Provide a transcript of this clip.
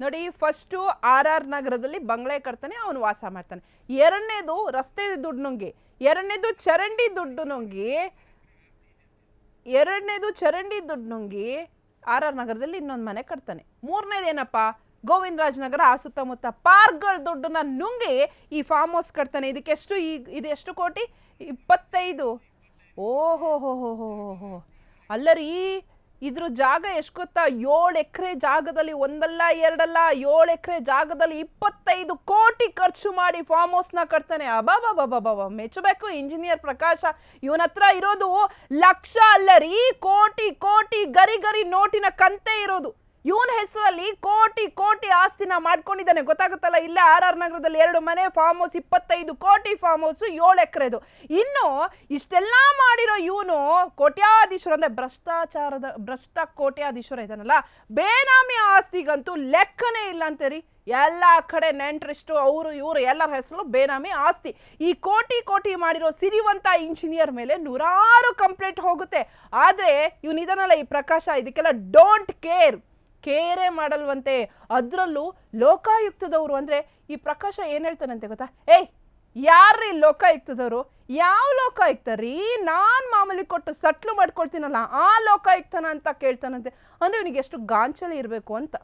ನೋಡಿ first R R ನಗರದಲ್ಲಿ ಬಂಗ್ಲೆ ಕಟ್ತಾನೆ ಅವನು ವಾಸ ಮಾಡ್ತಾನೆ. ಎರಡನೇದು ರಸ್ತೆ ದುಡ್ಡು ನುಂಗಿ, ಎರಡನೇದು ಚರಂಡಿ ದುಡ್ಡು ನುಂಗಿ, ಎರಡನೇದು ಚರಂಡಿ ದುಡ್ಡು ನುಂಗಿ ಆರ್ ಆರ್ ನಗರದಲ್ಲಿ ಇನ್ನೊಂದು ಮನೆ ಕಟ್ತಾನೆ. ಮೂರನೇದೇನಪ್ಪ ಗೋವಿಂದರಾಜ್ ನಗರ ಆ ಸುತ್ತಮುತ್ತ ಪಾರ್ಕ್ಗಳ ದುಡ್ಡನ್ನ ನುಂಗಿ ಈ ಫಾರ್ಮ್ ಹೌಸ್ ಕಟ್ತಾನೆ. ಇದಕ್ಕೆಷ್ಟು ಈ ಇದು ಎಷ್ಟು ಕೋಟಿ? ಇಪ್ಪತ್ತೈದು. ಓಹೋ ಹೋ ಹೋ ಹೋ ಹೋ ಅಲ್ಲರಿ ಇದ್ರ ಜಾಗ ಎಷ್ಟು ಗೊತ್ತಾ ಏಳು ಎಕರೆ ಜಾಗದಲ್ಲಿ ಒಂದಲ್ಲ, ಎರಡಲ್ಲ, ಏಳು ಎಕರೆ ಜಾಗದಲ್ಲಿ ಇಪ್ಪತ್ತೈದು ಕೋಟಿ ಖರ್ಚು ಮಾಡಿ ಫಾರ್ಮ್ ಹೌಸ್ನ ಕಟ್ತಾನೆ. ಅಬಾಬಾಬಾಬಾಬಾ ಮೆಚ್ಚಬೇಕು ಇಂಜಿನಿಯರ್ ಪ್ರಕಾಶ. ಇವನ ಹತ್ರ ಇರೋದು ಲಕ್ಷ ಅಲ್ಲ ರೀ ಕೋಟಿ ಕೋಟಿ ಗರಿ ಗರಿ ನೋಟಿನ ಕಂತೆ ಇರೋದು. ಇವನ ಹೆಸರಲ್ಲಿ ಕೋಟಿ ಕೋಟಿ ಆಸ್ತಿನ ಮಾಡ್ಕೊಂಡಿದ್ದಾನೆ. ಗೊತ್ತಾಗುತ್ತಲ್ಲ, ಇಲ್ಲ ಆರ್ ಆರ್ ನಗರದಲ್ಲಿ ಎರಡು ಮನೆ ಫಾರ್ಮ್ ಹೌಸ್ ಇಪ್ಪತ್ತೈದು ಕೋಟಿ ಫಾರ್ಮ್ ಹೌಸ್ ಏಳು ಎಕರೆದು. ಇನ್ನು ಇಷ್ಟೆಲ್ಲ ಮಾಡಿರೋ ಇವನು ಕೋಟ್ಯಾಧೀಶ್ವರ ಅಂದ್ರೆ ಭ್ರಷ್ಟಾಚಾರದ ಭ್ರಷ್ಟ ಕೋಟ್ಯಾಧೀಶ್ವರ ಇದಾನಲ್ಲ? ಬೇನಾಮಿ ಆಸ್ತಿಗಂತೂ ಲೆಕ್ಕನೇ ಇಲ್ಲ ಅಂತೀರಿ. ಎಲ್ಲ ಕಡೆ ನೆಂಟ್ರಿಸ್ಟು, ಅವರು, ಇವರು ಎಲ್ಲರ ಹೆಸರು ಬೇನಾಮಿ ಆಸ್ತಿ. ಈ ಕೋಟಿ ಕೋಟಿ ಮಾಡಿರೋ ಸಿರಿವಂತ ಇಂಜಿನಿಯರ್ ಮೇಲೆ ನೂರಾರು ಕಂಪ್ಲೇಂಟ್ ಹೋಗುತ್ತೆ. ಆದರೆ ಇವನಿದನಲ್ಲ ಈ ಪ್ರಕಾಶ, ಇದಕ್ಕೆಲ್ಲ ಡೋಂಟ್ ಕೇರ್ ಕೇರೇ ಮಾಡಲ್ವಂತೆ. ಅದರಲ್ಲೂ ಲೋಕಾಯುಕ್ತದವರು ಅಂದರೆ ಈ ಪ್ರಕಾಶ ಏನು ಹೇಳ್ತಾನಂತೆ ಗೊತ್ತಾ? ಏಯ್ ಯಾರ್ರೀ ಲೋಕಾಯುಕ್ತದವರು ಯಾವ ಲೋಕಾಯುಕ್ತ ರೀ ನಾನು ಮಾಮೂಲಿ ಕೊಟ್ಟು ಸಟ್ಲು ಮಾಡ್ಕೊಳ್ತೀನಲ್ಲ, ಆ ಲೋಕಾಯುಕ್ತನ ಅಂತ ಕೇಳ್ತಾನಂತೆ. ಅಂದರೆ ಇವನಿಗೆ ಎಷ್ಟು ಗಾಂಚಲಿ ಇರಬೇಕು ಅಂತ.